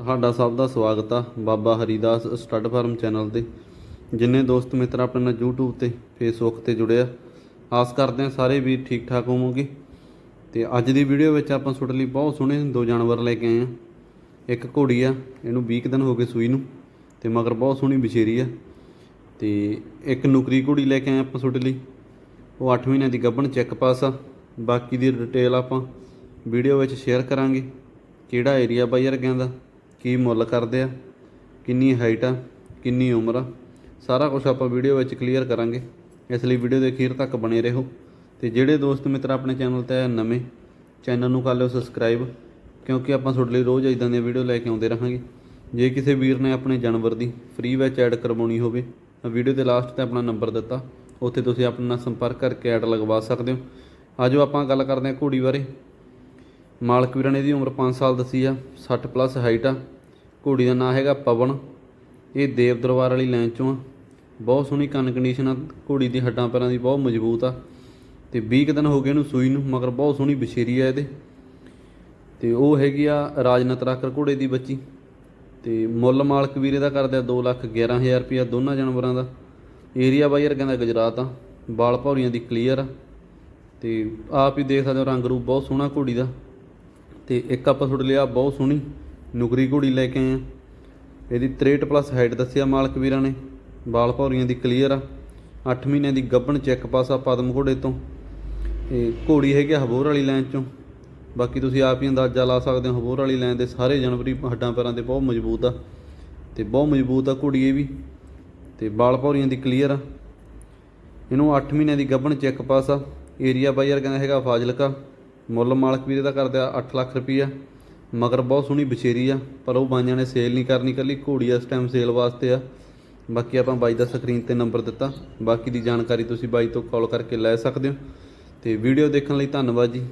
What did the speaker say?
ਤੁਹਾਡਾ ਸਭ ਦਾ ਸਵਾਗਤ ਆ Baba Haridas stud farm channel ਤੇ। ਜਿੰਨੇ ਦੋਸਤ ਮਿੱਤਰ ਆਪਣੇ ਨਾਲ YouTube ਤੇ, Facebook ਤੇ ਜੁੜਿਆ ਆਸ ਕਰਦੇ ਆ ਸਾਰੇ ਵੀ ਠੀਕ ਠਾਕ ਹੋਵੋਗੇ। ਤੇ ਅੱਜ ਦੀ ਵੀਡੀਓ ਵਿੱਚ ਆਪਾਂ ਤੁਹਾਡੇ ਲਈ ਬਹੁਤ ਸੋਹਣੇ ਦੋ ਜਾਨਵਰ ਲੈ ਕੇ ਆਏ ਆ। ਇੱਕ ਘੋੜੀ ਆ, ਇਹਨੂੰ 20 ਕੁ ਦਿਨ ਹੋ ਗਏ ਸੂਈ ਨੂੰ, ਤੇ ਮਗਰ ਬਹੁਤ ਸੋਹਣੀ ਵਿਸ਼ੇਰੀ ਆ। ਤੇ ਇੱਕ ਨੁਕਰੀ ਘੋੜੀ ਲੈ ਕੇ ਆਏ ਆਪਾਂ ਤੁਹਾਡੇ ਲਈ, ਉਹ 8 ਮਹੀਨਿਆਂ ਦੀ ਗੱਭਣ ਚੈੱਕ ਪਾਸ ਆ। ਬਾਕੀ ਦੀ ਡਿਟੇਲ ਆਪਾਂ ਵੀਡੀਓ ਵਿੱਚ ਸ਼ੇਅਰ ਕਰਾਂਗੇ, ਕਿਹੜਾ ਏਰੀਆ ਬਾਈ ਯਾਰ, ਕਹਿੰਦਾ। ਕੀ ਮੁੱਲ ਕਰਦੇ ਆ, ਕਿੰਨੀ ਹਾਈਟ ਆ, ਕਿੰਨੀ ਉਮਰ ਆ, ਸਾਰਾ ਕੁਝ ਆਪਾਂ ਵੀਡੀਓ ਵਿੱਚ ਕਲੀਅਰ ਕਰਾਂਗੇ। ਇਸ ਲਈ ਵੀਡੀਓ ਦੇ ਅਖੀਰ ਤੱਕ ਬਣੇ ਰਹੋ। ਤੇ ਜਿਹੜੇ ਦੋਸਤ ਮਿੱਤਰ ਆਪਣੇ ਚੈਨਲ ਤੇ ਆਏ ਨਵੇਂ ਚੈਨਲ ਨੂੰ ਕਰ ਲਿਓ ਸਬਸਕ੍ਰਾਈਬ ਕਿਉਂਕਿ ਆਪਾਂ ਤੁਹਾਡੇ ਲਈ ਰੋਜ਼ ਇਦਾਂ ਦੀਆਂ ਵੀਡੀਓ ਲੈ ਕੇ ਆਉਂਦੇ ਰਹਾਂਗੇ। ਜੇ ਕਿਸੇ ਵੀਰ ਨੇ ਆਪਣੇ ਜਾਨਵਰ ਦੀ ਫ੍ਰੀ ਵਿੱਚ ਐਡ ਕਰਵਾਉਣੀ ਹੋਵੇ, ਤਾਂ ਵੀਡੀਓ ਦੇ ਲਾਸਟ ਤੇ ਆਪਣਾ ਨੰਬਰ ਦਿੱਤਾ। ਉੱਥੇ ਤੁਸੀਂ ਆਪਣਾ ਨਾਲ ਸੰਪਰਕ ਕਰਕੇ ਐਡ ਲਗਵਾ ਸਕਦੇ ਹੋ। ਆਜੋ ਆਪਾਂ ਗੱਲ ਕਰਦੇ ਹਾਂ ਘੋੜੀ ਬਾਰੇ। ਮਾਲਕ ਵੀਰਾਂ ਨੇ ਇਹਦੀ ਉਮਰ 5 ਸਾਲ ਦੱਸੀ ਆ 60 ਪਲੱਸ ਹਾਈਟ ਆ। ਘੋੜੀ ਦਾ ਨਾਂ ਹੈਗਾ ਪਵਨ। ਇਹ ਦੇਵ ਦਰਬਾਰ ਵਾਲੀ ਲਾਈਨ ਚੋਂ ਆ। ਬਹੁਤ ਸੋਹਣੀ ਕੰਨ ਕੰਡੀਸ਼ਨ ਆ। ਘੋੜੀ ਦੀ ਹੱਡਾਂ ਪੈਰਾਂ ਦੀ ਬਹੁਤ ਮਜ਼ਬੂਤ ਆ। ਤੇ 20 ਕੁ ਦਿਨ ਹੋ ਗਏ ਇਹਨੂੰ ਸੂਈ ਨੂੰ, ਮਗਰ ਬਹੁਤ ਸੋਹਣੀ ਬਸ਼ੇਰੀ ਆ ਇਹਦੇ। ਤੇ ਉਹ ਹੈਗੀ ਆ ਰਾਜਨਤ ਰਾਕਰ ਘੋੜੇ ਦੀ ਬੱਚੀ। ਤੇ ਮੁੱਲ ਮਾਲਕ ਵੀਰੇ ਦਾ ਕਰਦੇ ਆ 2 ਲੱਖ 11000 ਰੁਪਇਆ ਦੋਨਾਂ ਜਾਨਵਰਾਂ ਦਾ। ਏਰੀਆ ਬਾਈਰ ਕਹਿੰਦਾ ਗੁਜਰਾਤ ਆ। ਬਾਲ ਭੌਰੀਆਂ ਦੀ ਕਲੀਅਰ ਆ। ਤੇ ਆਪ ਹੀ ਦੇਖ ਸਕਦੇ ਹੋ ਰੰਗ ਰੂਪ ਬਹੁਤ ਸੋਹਣਾ ਘੋੜੀ ਦਾ। ਤੇ ਇੱਕ ਆਪਾਂ ਤੁਹਾਡੇ ਲਈ ਆ ਬਹੁਤ ਸੋਹਣੀ ਨੁਕਰੀ ਘੋੜੀ ਲੈ ਕੇ ਆਏ ਆ। ਇਹਦੀ 63 ਪਲੱਸ ਹਾਈਟ ਦੱਸਿਆ ਮਾਲਕ ਵੀਰਾਂ ਨੇ। ਬਾਲ ਭੌਰੀਆਂ ਦੀ ਕਲੀਅਰ ਆ। 8 ਮਹੀਨਿਆਂ ਦੀ ਗੱਭਣ ਚੈੱਕ ਪਾਸ ਆ ਪਦਮ ਘੋੜੇ ਤੋਂ। ਤੇ ਘੋੜੀ ਹੈਗੀ ਆ ਹਬੋਰ ਵਾਲੀ ਲਾਈਨ ਚੋਂ। ਬਾਕੀ ਤੁਸੀਂ ਆਪ ਹੀ ਅੰਦਾਜ਼ਾ ਲਾ ਸਕਦੇ ਹੋ, ਹਬੋਰ ਵਾਲੀ ਲਾਈਨ ਦੇ ਸਾਰੇ ਜਾਨਵਰੀ ਹੱਡਾਂ ਪੈਰਾਂ 'ਤੇ ਬਹੁਤ ਮਜ਼ਬੂਤ ਆ। ਤੇ ਬਹੁਤ ਮਜ਼ਬੂਤ ਆ ਘੋੜੀ ਇਹ ਵੀ। ਤੇ ਬਾਲ ਭੌਰੀਆਂ ਦੀ ਕਲੀਅਰ ਆ। ਇਹਨੂੰ 8 ਮਹੀਨਿਆਂ ਦੀ ਗੱਭਣ ਚੈੱਕ ਪਾਸ ਆ। ਏਰੀਆ ਬਾਈਰ ਕਹਿੰਦਾ ਹੈਗਾ ਫਾਜ਼ਿਲਕਾ। ਮੁੱਲ ਮਾਲਕ ਵੀਰੇ ਦਾ ਕਰਦੇ ਆ 8 ਲੱਖ ਰੁਪਈਆ। ਮਗਰ ਬਹੁਤ ਸੋਹਣੀ ਬਛੇਰੀ ਆ, ਪਰ ਉਹ ਬਾਈਆਂ ਨੇ ਸੇਲ ਨਹੀਂ ਕਰਨੀ ਕੱਲੀ ਘੋੜੀ ਇਸ ਟਾਈਮ ਸੇਲ ਵਾਸਤੇ ਆ। ਬਾਕੀ ਆਪਾਂ ਬਾਈ ਦਾ ਸਕਰੀਨ ਤੇ ਨੰਬਰ ਦਿੱਤਾ। ਬਾਕੀ ਦੀ ਜਾਣਕਾਰੀ ਤੁਸੀਂ ਬਾਈ ਤੋਂ ਕਾਲ ਕਰਕੇ ਲੈ ਸਕਦੇ ਹੋ। ਤੇ ਵੀਡੀਓ ਦੇਖਣ ਲਈ ਧੰਨਵਾਦ ਜੀ।